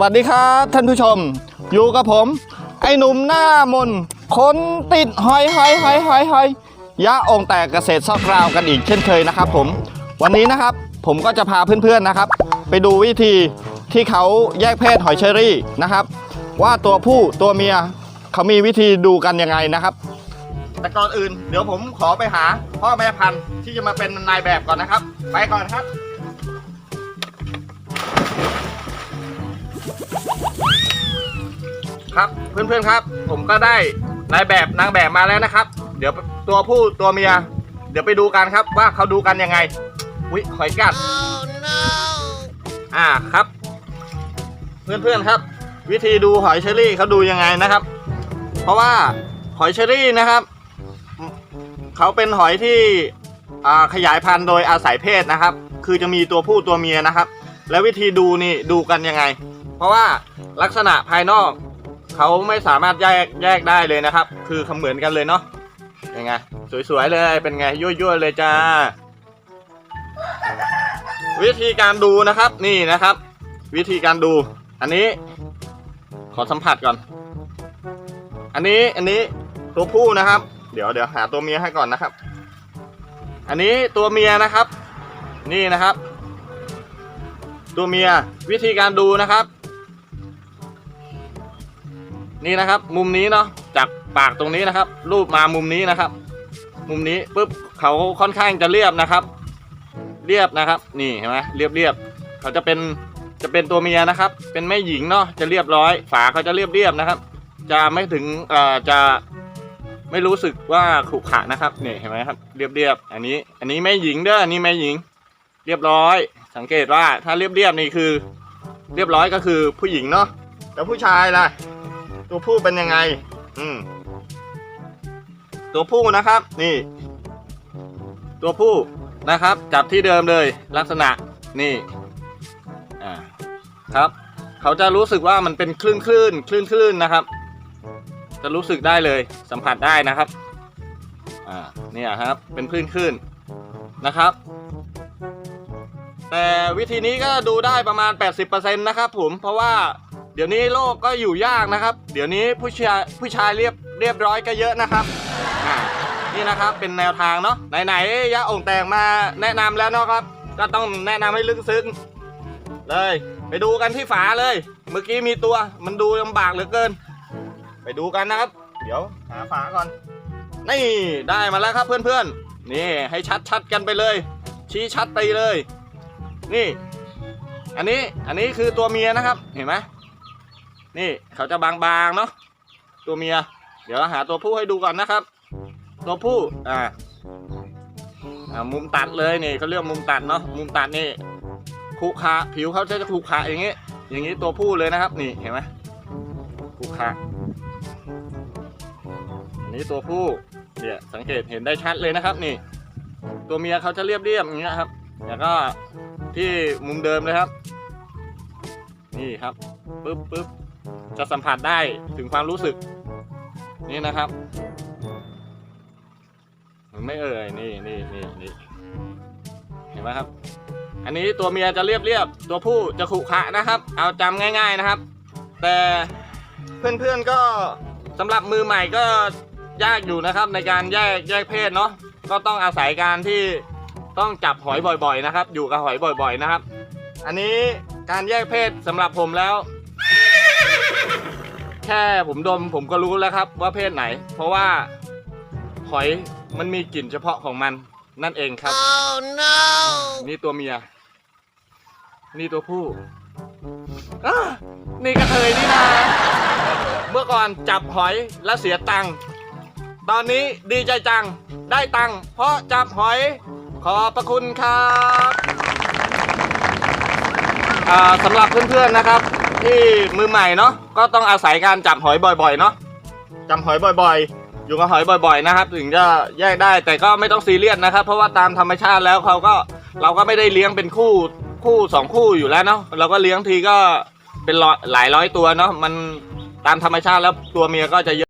วัสดีครับท่านผู้ชม อยู่กับผม ไอ้หนุ่มหน้ามนคนติดหอยหอยหอยหอยหอยยะองค์แตกเกษตรซอกราวกันอีกเช่นเคยนะครับผม วันนี้นะครับผมก็จะพาเพื่อนๆนะครับ ไปดูวิธีที่เขาแยกเพศหอยเชอรี่นะครับ ว่าตัวผู้ตัวเมียเขามีวิธีดูกันยังไงนะครับ แต่ก่อนอื่น เดี๋ยวผมขอไปหาพ่อแม่พันธุ์ที่จะมาเป็นนายแบบก่อนนะครับ ไปก่อนครับ ครับเพื่อนๆครับ ผมก็ได้นายแบบนางแบบมาแล้วนะครับ เดี๋ยวตัวผู้ตัวเมีย เดี๋ยวไปดูกันครับว่าเขาดูกันยังไงวิหอยกัดอ่าครับ เพื่อนๆครับ วิธีดูหอยเชอรี่เขาดูยังไงนะครับ เพราะว่าหอยเชอรี่นะครับเขาเป็นหอยที่อ่าขยายพันธุ์โดยอาศัยเพศนะครับ คือจะมีตัวผู้ตัวเมียนะครับ แล้ววิธีดูนี่ดูกันยังไง เพราะว่าลักษณะภายนอกเขาไม่สามารถแยกแยกได้เลยนะครับ คือเขาเหมือนกันเลยเนาะยังไงสวยๆเลยเป็นไงยั่วๆเลยจ้า วิธีการดูนะครับนี่นะครับ วิธีการดู อันนี้ ขอสัมผัสก่อน อันนี้อันนี้ตัวผู้นะครับ เดี๋ยวเดี๋ยวหาตัวเมียให้ก่อนนะครับ อันนี้ตัวเมียนะครับ นี่นะครับ ตัวเมียวิธีการดูนะครับ นี่นะครับ มุมนี้เนาะจากปากตรงนี้นะครับ รูปมามุมนี้นะครับ มุมนี้ปุ๊บเขาค่อนข้างจะเรียบนะครับ เรียบนะครับ นี่เห็นไหมเรียบเรียบเขาจะเป็นจะเป็นตัวเมียนะครับ เป็นแม่หญิงเนาะจะเรียบร้อย ฝาเขาจะเรียบเรียบนะครับ จะไม่ถึงเอ่อจะไม่รู้สึกว่าขรุขระนะครับนี่เห็นไหมครับ เรียบเรียบอันนี้ อันนี้แม่หญิงเด้ออันนี้แม่หญิง เรียบร้อย สังเกตว่าถ้าเรียบเรียบนี่คือ เรียบร้อยก็คือผู้หญิงเนาะแล้วผู้ชายล่ะ ตัวผู้เป็นยังไง อืม ตัวผู้นะครับ นี่ ตัวผู้นะครับ จับที่เดิมเลย ลักษณะนี่ อ่า ครับ เขาจะรู้สึกว่ามันเป็นคลื่นคลื่นคลื่นคลื่นนะครับ จะรู้สึกได้เลย สัมผัสได้นะครับ อ่า เนี่ยครับ เป็นคลื่นคลื่นนะครับ แต่วิธีนี้ก็ดูได้ประมาณ 80%นะครับผมเพราะว่าเดี๋ยวนี้โลกก็อยู่ยากนะครับ เดี๋ยวนี้ผู้ชายผู้ชายเรียบเรียบร้อยก็เยอะนะครับอ่านี่นะครับเป็นแนวทางเนาะไหนๆยะองแตงมาแนะนำแล้วเนาะครับ ก็ต้องแนะนำให้ลึกซึ้งเลย ไปดูกันที่ฝาเลย เมื่อกี้มีตัวมันดูลำบากเหลือเกิน ไปดูกันนะครับ เดี๋ยวหาฝาก่อน นี่ได้มาแล้วครับเพื่อนๆนี่ให้ชัดๆกันไปเลย ชี้ชัดไปเลย นี่ อันนี้อันนี้คือตัวเมียนะครับเห็นไหมนี่เขาจะบางๆเนาะตัวเมีย เดี๋ยวหาตัวผู้ให้ดูก่อนนะครับ ตัวผู้อ่าอ่ามุมตัดเลยนี่เขาเรียกมุมตัดเนาะมุมตัดนี่คุขาผิวเขาจะคุขาอย่างงี้ อย่างงี้ตัวผู้เลยนะครับ นี่เห็นไหมคุขาอันนี้ตัวผู้เนี่ยสังเกตเห็นได้ชัดเลยนะครับ นี่ ตัวเมียเขาจะเรียบเรียบๆอย่างเงี้ยครับ แล้วก็ ที่มุมเดิมเลยครับ นี่ครับปึ๊บปึ๊บจะสัมผัสได้ถึงความรู้สึก นี่นะครับเห็นไม่เอ่ยนี่นี่นี่นี่เห็นไหมครับ อันนี้ตัวเมียจะเรียบเรียบๆตัวผู้จะขรุขระนะครับ เอาจำง่าย ๆนะครับ แต่เพื่อนๆก็สำหรับมือใหม่ก็ยากอยู่นะครับ ในการแยกแยกเพศเนาะก็ต้องอาศัยการที่ ต้องจับหอยบ่อยๆนะครับ อยู่กับหอยบ่อยๆนะครับ อันนี้การแยกเพศสำหรับผมแล้ว แค่ผมดมผมก็รู้แล้วครับว่าเพศไหน เพราะว่าหอยมันมีกลิ่นเฉพาะของมันนั่นเองครับ Oh no! นี่ตัวเมีย นี่ตัวผู้อ้านี่กระเทยนี่นะเมื่อก่อนจับหอยแล้วเสียตังค์ตอนนี้ดีใจจังได้ตังค์เพราะจับหอย ขอบพระคุณครับอ่าสำหรับเพื่อนๆนะครับ ที่มือใหม่เนาะก็ต้องอาศัยการจับหอยบ่อยๆเนาะจับหอยบ่อยๆ อยู่กับหอยบ่อย ๆ นะครับ ถึงจะแยกได้แต่ก็ไม่ต้องซีเรียสนะครับ เพราะว่าตามธรรมชาติแล้วเขาก็เราก็ไม่ได้เลี้ยงเป็นคู่คู่สองคู่อยู่แล้วเนาะเราก็เลี้ยงทีก็เป็นร้อยหลายร้อยตัวเนาะมันตามธรรมชาติแล้วตัวเมียก็จะเยอะ